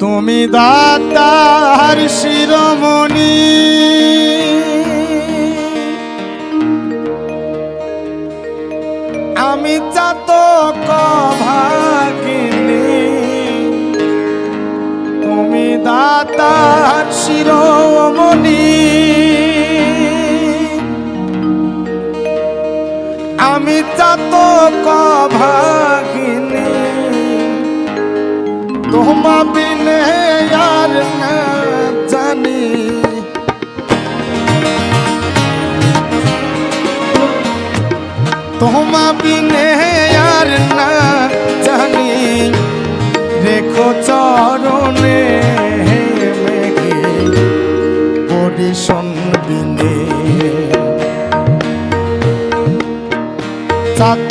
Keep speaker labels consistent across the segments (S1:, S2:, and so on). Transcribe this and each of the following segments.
S1: তুমি দাতার শিরোমণি। আমি চাত ভাগিনি। তুমি দাতার শিরোমণি। আমি চাত ভাগিনি। তোমা না জানি। তোমা বিনে আর না জানি। রেখো চরণে মেঘে, পরিশন বিনে। চাত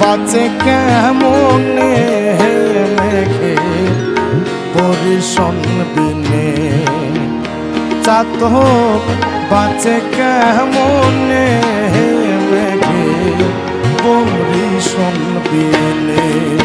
S1: বাঁচে কেমনে? পরিশন বিনে। চাত বাঁচে কেমনে মেঘে। পরিশন বিনে।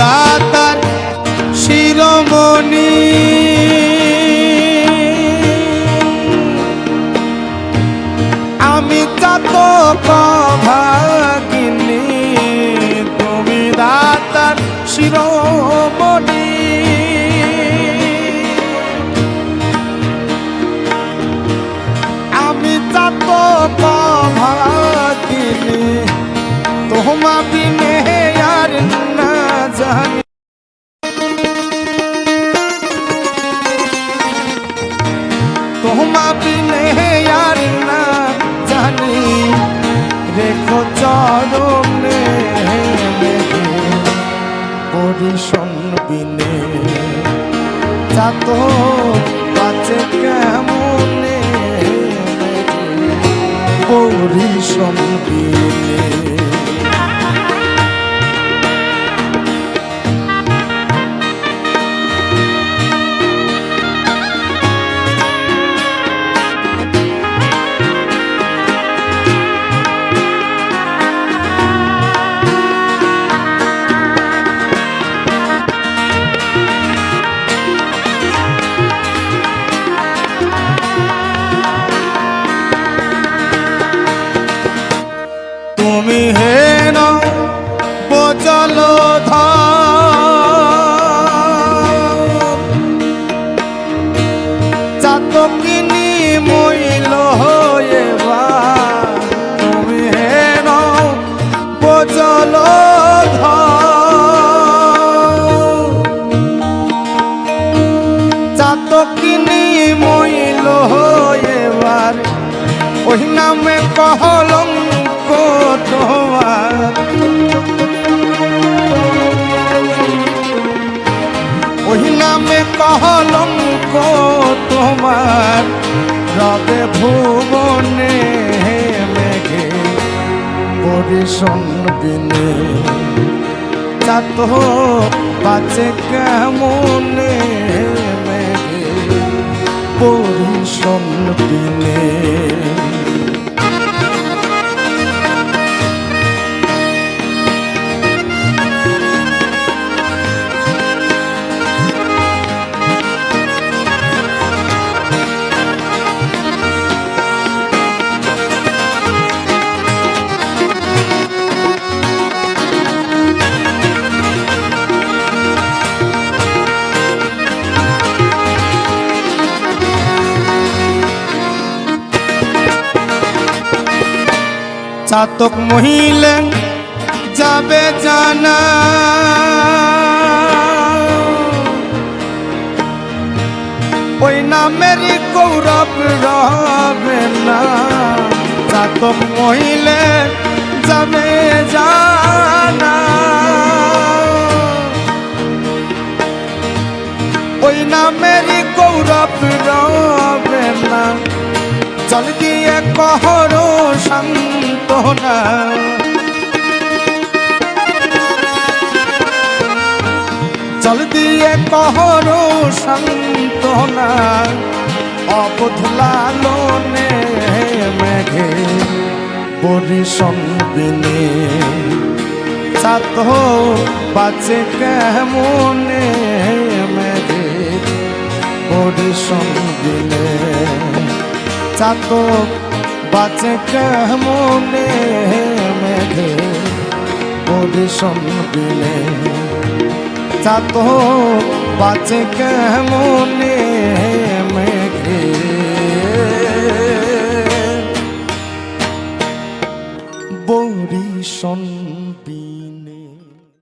S1: দাতার শিরোমণি। আমি চাত ভাগিনী তুমি দাতার শিরোমণি তোমা বিনে আর না জানি রেখো চরণে পরিশন বিনে চাত কাছে কেমনে পরিশন বিনে চাতকিনি মইল হয়েবা তুমি হেন বজল চাতকিনি মইল কহলঙ্ক তোমার। ওই নামে কহলঙ্ক তোমার রবে ভুবনে হে মেঘে পরিশন বিনে চাত বাঁচে কেমনে মেঘে পরিশন বিনে চাতক মহিলে যাবে জানা। ওই নামের গৌরব রবে না। চাতক মহিলে যাবে জানা। ওই নামের গৌরব রবে জল দিয়ে কহর সান্তনা জল দিয়ে কহর সান্তনা অবধ লালনে মেঘে পরিশন বিনে সাত কেমনে মেঘে পরিশন বিনে সাত বাজে কেমনে মেঘে পরিশন বিনে সাত বাজে কেমনে মেঘে। বরিশন